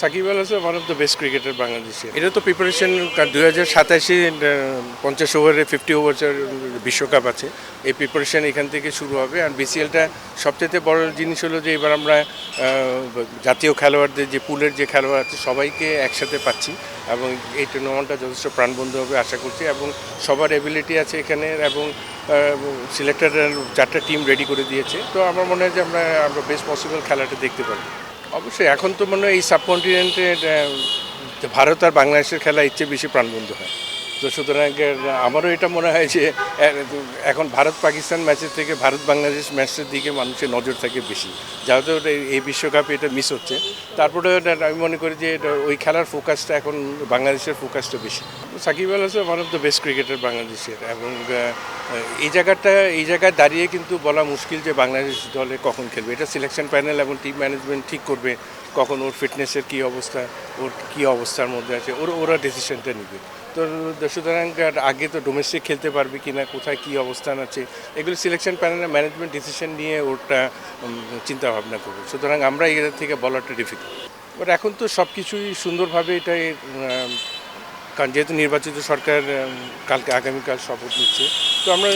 Shakib Al Hasan one of the best cricketer বাংলাদেশের এটা তো প্রিপারেশন দুই হাজার সাতাশে পঞ্চাশ ওভারে ফিফটি ওভারের বিশ্বকাপ আছে। এই প্রিপারেশন এখান থেকে শুরু হবে। আর বিসিএলটা সবচেয়ে বড় জিনিস হলো যে এবার আমরা জাতীয় খেলোয়াড়দের যে পুলের যে খেলোয়াড় আছে, সবাইকে একসাথে পাচ্ছি। এবং এই টুর্নামেন্টটা যথেষ্ট প্রাণবন্ধ হবে আশা করছি। এবং সবার এবিলিটি আছে এখানে। এবং সিলেক্টেড চারটা টিম রেডি করে দিয়েছে। তো আমার মনে হয় যে আমরা আমরা বেস্ট পসিবল খেলাটা দেখতে পারব অবশ্যই, এখন তো মনে হয় এই সাবকন্টিনেন্টে ভারত আর বাংলাদেশের খেলা ইচ্ছে বেশি প্রাণবন্ধ হয়। তো সুতরাং আমারও এটা মনে হয় যে এখন ভারত পাকিস্তান ম্যাচের থেকে ভারত বাংলাদেশ ম্যাচের দিকে মানুষের নজর থাকে বেশি। এটা এই বিশ্বকাপে এটা মিস হচ্ছে। তারপরে আমি মনে করি যে ওই খেলার ফোকাসটা এখন বাংলাদেশের ফোকাসটা বেশি। Shakib Al Hasan one of the best cricketer বাংলাদেশের এবং এই জায়গাটা, এই জায়গায় দাঁড়িয়ে কিন্তু বলা মুশকিল যে বাংলাদেশ দলে কখন খেলবে। এটা সিলেকশন প্যানেল এবং টিম ম্যানেজমেন্ট ঠিক করবে। কখন ওর ফিটনেসের কী অবস্থা, ওর কী অবস্থার মধ্যে আছে, ওর, ওরা ডিসিশনটা নেবে। তো সুতরাং আগে তো ডোমেস্টিক খেলতে পারবে কি না কোথায় কী অবস্থান আছে, এগুলো সিলেকশন প্যানেলের ম্যানেজমেন্ট ডিসিশন নিয়ে ওটা চিন্তা ভাবনা করবে। সুতরাং আমরা এদের থেকে বলাটা ডিফিকাল্ট বাট এখন তো সব কিছুই সুন্দরভাবে এটাই কারণ যেহেতু নির্বাচিত সরকার কালকে, আগামীকাল শপথ নিচ্ছে, তো আমরা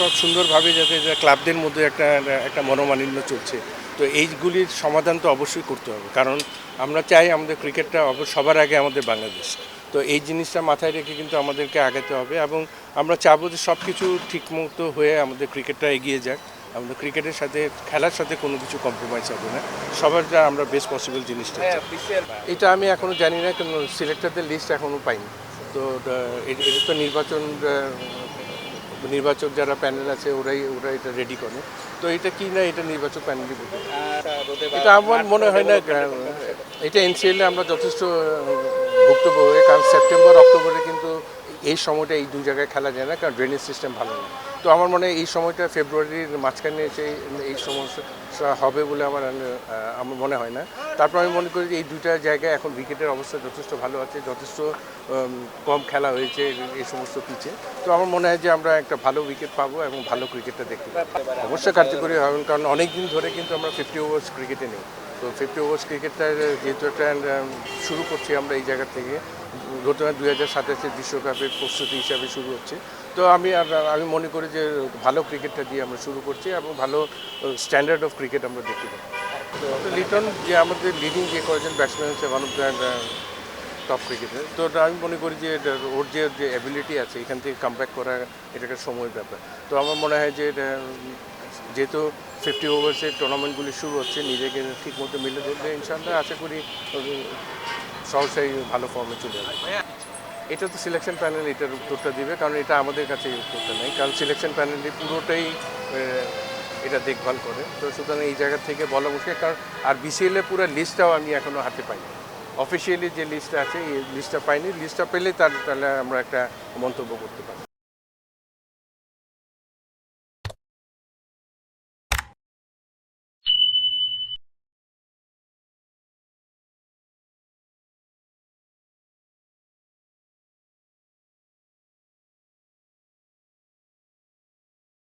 সব সুন্দরভাবে যাতে ক্লাবদের মধ্যে একটা একটা মনোমালিন্য চলছে। তো এইগুলির সমাধান তো অবশ্যই করতে হবে। কারণ আমরা চাই আমাদের ক্রিকেটটা সবার আগে আমাদের বাংলাদেশ। তো এই জিনিসটা মাথায় রেখে কিন্তু আমাদেরকে আগাতে হবে এবং আমরা চাবো যে সব কিছু ঠিকমতো হয়ে আমাদের ক্রিকেটটা এগিয়ে যাক। আমাদের ক্রিকেটের সাথে খেলার সাথে কোনো কিছু কম্প্রোমাইজ হবে না। সবার যা আমরা বেস্ট পসিবল জিনিসটা এটা আমি এখনও জানি না কেন সিলেক্টরদের লিস্ট এখনও পাইনি। তো এটা তো নির্বাচন নির্বাচক যারা প্যানেল আছে ওরাই ওরা এটা রেডি করে। তো এটা কি না এটা নির্বাচক প্যানেলই বলবে এটা আমার মনে হয় না এটা এনসিএল আমরা যথেষ্ট ভুক্তভোগী কারণ সেপ্টেম্বর অক্টোবরে কিন্তু এই সময়টা এই দুই জায়গায় খেলা যায় না কারণ ড্রেনেজ সিস্টেম ভালো না। তো আমার মনে হয় এই সময়টা ফেব্রুয়ারির মাঝখানে এসে এই সমস্যা হবে বলে আমার আমার মনে হয় না। তারপর আমি মনে করি যে এই দুইটা জায়গায় এখন উইকেটের অবস্থা যথেষ্ট ভালো আছে, যথেষ্ট কম খেলা হয়েছে এই- এই সমস্ত পিচে তো আমার মনে হয় যে আমরা একটা ভালো উইকেট পাবো এবং ভালো ক্রিকেটটা দেখতে পাবো। অবশ্যই কার্যকরী হবে, কারণ অনেক দিন ধরে কিন্তু আমরা ফিফটি ওভার্স ক্রিকেটে নেই। তো ফিফটি ওভার্স ক্রিকেটটা যেহেতু একটা শুরু করছি আমরা এই জায়গা থেকে। ঘটনা দুই হাজার সাতাশের বিশ্বকাপের প্রস্তুতি হিসাবে শুরু হচ্ছে। তো আমি আর- আমি মনে করি যে ভালো ক্রিকেটটা দিয়ে আমরা শুরু করছি এবং ভালো স্ট্যান্ডার্ড অফ ক্রিকেট আমরা দেখতে পাবো। তো লিটন যে আমাদের লিডিং যে কয়েকজন ব্যাটসম্যান আছে one of the top cricketer তো আমি মনে করি যে ওর যে যে অ্যাবিলিটি আছে এখান থেকে কামব্যাক করা এটা একটা সময়ের ব্যাপার। তো আমার মনে হয় যে যেহেতু ফিফটি ওভার্সের টুর্নামেন্টগুলি শুরু হচ্ছে নিজেকে ঠিকমতো মিলে ধরলে ইনশাল্লাহ আশা করি উম, সহসাই ভালো ফর্মে চলে আসবে। এটা তো সিলেকশন প্যানেল এটার উত্তরটা দিবে, কারণ এটা আমাদের কাছে উত্তরটা নেই, কারণ সিলেকশন প্যানেলটি পুরোটাই এটা দেখভাল করে। তো সুতরাং এই জায়গা থেকে বলা মুশকিল, কারণ আর বিসিএল এর পুরো লিস্টটাও আমি এখনও হাতে পাইনি। অফিসিয়ালি যে লিস্টটা আছে, এই লিস্টটা পাইনি। লিস্টটা পেলে তার, তাহলে আমরা একটা মন্তব্য করতে পারি।